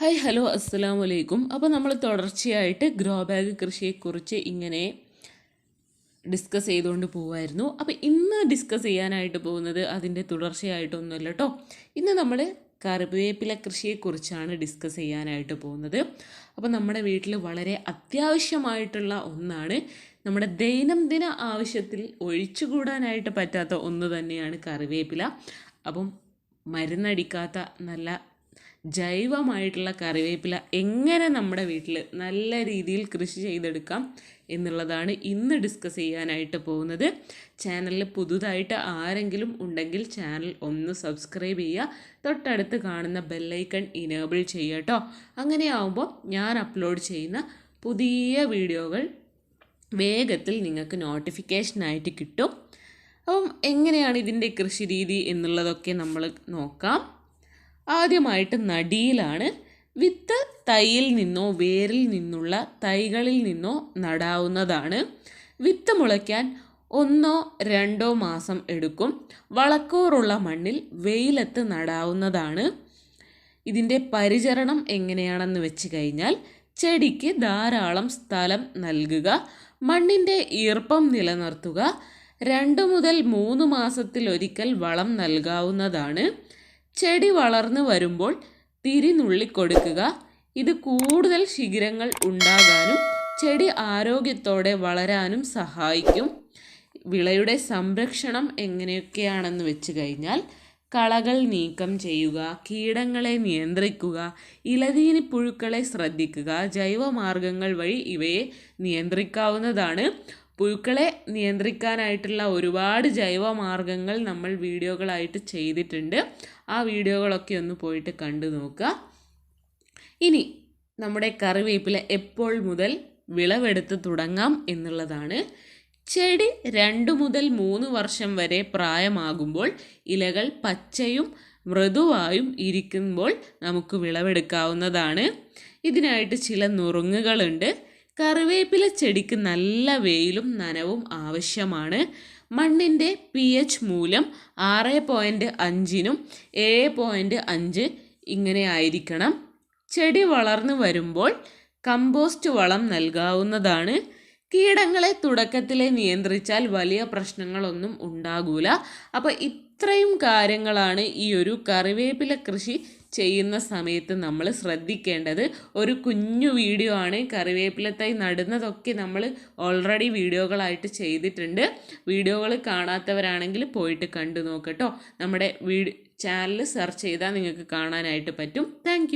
Hi hello അസ്സലാമു അലൈക്കും അപ്പോൾ നമ്മൾ തുടർച്ചയായിട്ട് ഗ്രോ ബാഗ് കൃഷിയെക്കുറിച്ച് ഇങ്ങനെ ഡിസ്കസ് ചെയ്തുകൊണ്ട് പോവായിരുന്നു. അപ്പോൾ ഇന്ന് ഡിസ്കസ് ചെയ്യാനായിട്ട് പോകുന്നത് അതിന്റെ തുടർച്ചയായിട്ടൊന്നുമല്ല കേട്ടോ ഇന്ന് നമ്മൾ കറിവേപ്പില കൃഷിയെക്കുറിച്ചാണ് ഡിസ്കസ് ചെയ്യാനായിട്ട് പോകുന്നത്. അപ്പോൾ നമ്മുടെ വീട്ടിൽ വളരെ അത്യാവശ്യമായിട്ടുള്ള ഒന്നാണ്. നമ്മുടെ ദൈനംദിന ആവശ്യത്തിൽ ഒഴിച്ചുകൂടാനായിട്ട് പറ്റാത്ത ഒന്ന് തന്നെയാണ് കറിവേപ്പില. അപ്പം മരുന്നടിക്കാത്ത നല്ല ജൈവമായിട്ടുള്ള കറിവേപ്പില എങ്ങനെ നമ്മുടെ വീട്ടിൽ നല്ല രീതിയിൽ കൃഷി ചെയ്തെടുക്കാം എന്നുള്ളതാണ് ഇന്ന് ഡിസ്കസ് ചെയ്യാനായിട്ട് പോകുന്നത്. ചാനലിൽ പുതുതായിട്ട് ആരെങ്കിലും ഉണ്ടെങ്കിൽ ചാനൽ ഒന്ന് സബ്സ്ക്രൈബ് ചെയ്യുക. തൊട്ടടുത്ത് കാണുന്ന ബെല്ലൈക്കൺ ഇനേബിൾ ചെയ്യട്ടോ കേട്ടോ അങ്ങനെയാവുമ്പോൾ ഞാൻ അപ്ലോഡ് ചെയ്യുന്ന പുതിയ വീഡിയോകൾ വേഗത്തിൽ നിങ്ങൾക്ക് നോട്ടിഫിക്കേഷനായിട്ട് കിട്ടും. അപ്പം എങ്ങനെയാണ് ഇതിന്റെ കൃഷി രീതി എന്നുള്ളതൊക്കെ നമ്മൾ നോക്കാം. ആദ്യമായിട്ട് നടിയിലാണ് വിത്ത് തൈയിൽ നിന്നോ വേരിൽ നിന്നുള്ള തൈകളിൽ നിന്നോ നടാവുന്നതാണ്. വിത്ത് മുളയ്ക്കാൻ ഒന്നോ രണ്ടോ മാസം എടുക്കും. വളക്കൂറുള്ള മണ്ണിൽ വെയിലത്ത് നടാവുന്നതാണ്. ഇതിന്റെ പരിചരണം എങ്ങനെയാണെന്ന് വെച്ച് കഴിഞ്ഞാൽ ചെടിക്ക് ധാരാളം സ്ഥലം നൽകുക മണ്ണിന്റെ ഈർപ്പം നിലനിർത്തുക രണ്ട് മുതൽ മൂന്ന് മാസത്തിലൊരിക്കൽ വളം നൽകാവുന്നതാണ്. ചെടി വളർന്നു വരുമ്പോൾ തിരി നുള്ളിക്കൊടുക്കുക. ഇത് കൂടുതൽ ശിഖിരങ്ങൾ ഉണ്ടാകാനും ചെടി ആരോഗ്യത്തോടെ വളരാനും സഹായിക്കും. വിളയുടെ സംരക്ഷണം എങ്ങനെയൊക്കെയാണെന്ന് വെച്ച് കഴിഞ്ഞാൽ കളകൾ നീക്കം ചെയ്യുക കീടങ്ങളെ നിയന്ത്രിക്കുക ഇലതീനി പുഴുക്കളെ ശ്രദ്ധിക്കുക ജൈവമാർഗങ്ങൾ വഴി ഇവയെ നിയന്ത്രിക്കാവുന്നതാണ്. പുഴുക്കളെ നിയന്ത്രിക്കാനായിട്ടുള്ള ഒരുപാട് ജൈവമാർഗങ്ങൾ നമ്മൾ വീഡിയോകളായിട്ട് ചെയ്തിട്ടുണ്ട്. ആ വീഡിയോകളൊക്കെ ഒന്ന് പോയിട്ട് കണ്ടു നോക്കുക. ഇനി നമ്മുടെ കറിവേപ്പില എപ്പോൾ മുതൽ വിളവെടുത്ത് തുടങ്ങാം എന്നുള്ളതാണ്. ചെടി രണ്ട് മുതൽ മൂന്ന് വർഷം വരെ പ്രായമാകുമ്പോൾ ഇലകൾ പച്ചയും മൃദുവായും ഇരിക്കുമ്പോൾ നമുക്ക് വിളവെടുക്കാവുന്നതാണ്. ഇതിനായിട്ട് ചില നുറുങ്ങുകളുണ്ട്. കറിവേപ്പില ചെടിക്ക് നല്ല വെയിലും നനവും ആവശ്യമാണ്. മണ്ണിന്റെ പി എച്ച് മൂല്യം ആറ് പോയിന്റ് അഞ്ചിനും ഏഴ് പോയിന്റ് അഞ്ച് ഇങ്ങനെ ആയിരിക്കണം. ചെടി വളർന്നു വരുമ്പോൾ കമ്പോസ്റ്റ് വളം നൽകാവുന്നതാണ്. കീടങ്ങളെ തുടക്കത്തിലെ നിയന്ത്രിച്ചാൽ വലിയ പ്രശ്നങ്ങളൊന്നും ഉണ്ടാകൂല. അപ്പോൾ ഇത്രയും കാര്യങ്ങളാണ് ഈ ഒരു കറിവേപ്പില കൃഷി ചെയ്യുന്ന സമയത്ത് നമ്മൾ ശ്രദ്ധിക്കേണ്ടത് ഒരു കുഞ്ഞു വീഡിയോ ആണ്. കറിവേപ്പിലത്തായി നടുന്നതൊക്കെ നമ്മൾ ഓൾറെഡി വീഡിയോകളായിട്ട് ചെയ്തിട്ടുണ്ട്. വീഡിയോകൾ കാണാത്തവരാണെങ്കിൽ പോയിട്ട് കണ്ടു നോക്കട്ടോ നമ്മുടെ വീഡിയോ ചാനൽ സെർച്ച് ചെയ്താൽ നിങ്ങൾക്ക് കാണാനായിട്ട് പറ്റും. താങ്ക്